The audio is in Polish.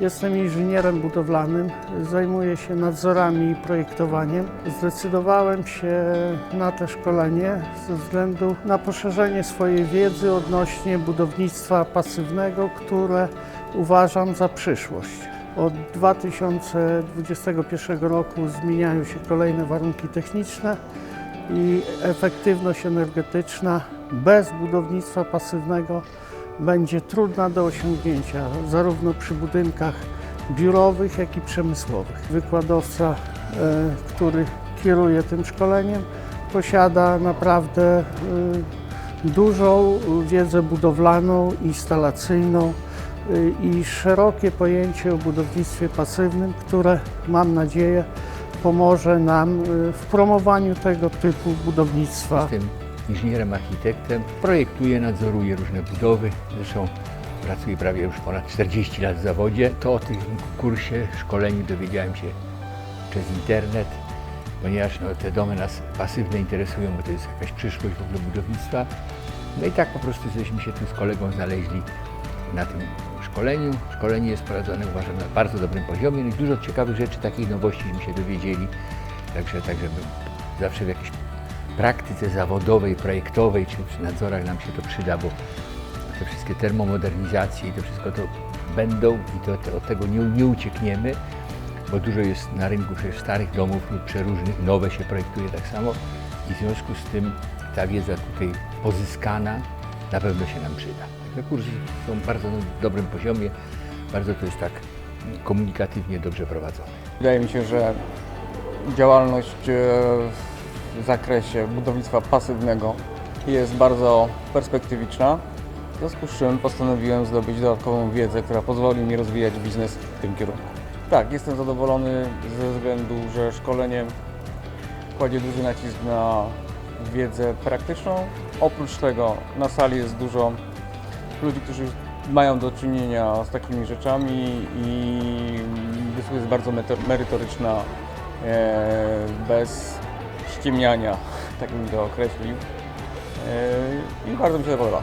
Jestem inżynierem budowlanym, zajmuję się nadzorami i projektowaniem. Zdecydowałem się na to szkolenie ze względu na poszerzenie swojej wiedzy odnośnie budownictwa pasywnego, które uważam za przyszłość. Od 2021 roku zmieniają się kolejne warunki techniczne i efektywność energetyczna bez budownictwa pasywnego będzie trudna do osiągnięcia, zarówno przy budynkach biurowych, jak i przemysłowych. Wykładowca, e, który kieruje tym szkoleniem, posiada naprawdę e, dużą wiedzę budowlaną, instalacyjną e, i szerokie pojęcie o budownictwie pasywnym, które mam nadzieję pomoże nam w promowaniu tego typu budownictwa. Inżynierem, architektem, projektuję, nadzoruję różne budowy. Zresztą pracuję prawie już ponad 40 lat w zawodzie. To o tym kursie, szkoleniu dowiedziałem się przez internet, ponieważ no, te domy nas pasywne interesują, bo to jest jakaś przyszłość w ogóle budownictwa. No i tak po prostu żeśmy się tu z kolegą znaleźli na tym szkoleniu. Szkolenie jest prowadzone uważam na bardzo dobrym poziomie no i dużo ciekawych rzeczy, takich nowości żeśmy się dowiedzieli. Także, także bym zawsze w jakiejś praktyce zawodowej, projektowej czy przy nadzorach nam się to przyda, bo te wszystkie termomodernizacje i to wszystko to będą i to, to, od tego nie, nie uciekniemy, bo dużo jest na rynku przecież starych domów lub przeróżnych, nowe się projektuje tak samo i w związku z tym ta wiedza tutaj pozyskana na pewno się nam przyda. Kursy są bardzo na dobrym poziomie, bardzo to jest tak komunikatywnie dobrze prowadzone. Wydaje mi się, że działalność e, w zakresie budownictwa pasywnego jest bardzo perspektywiczna. W związku z czym postanowiłem zdobyć dodatkową wiedzę, która pozwoli mi rozwijać biznes w tym kierunku. Tak, jestem zadowolony ze względu, że szkolenie kładzie duży nacisk na wiedzę praktyczną. Oprócz tego na sali jest dużo ludzi, którzy mają do czynienia z takimi rzeczami i dyskusja jest bardzo merytoryczna, e, bez ściemniania, tak bym to określił. E, I bardzo mi się to podoba.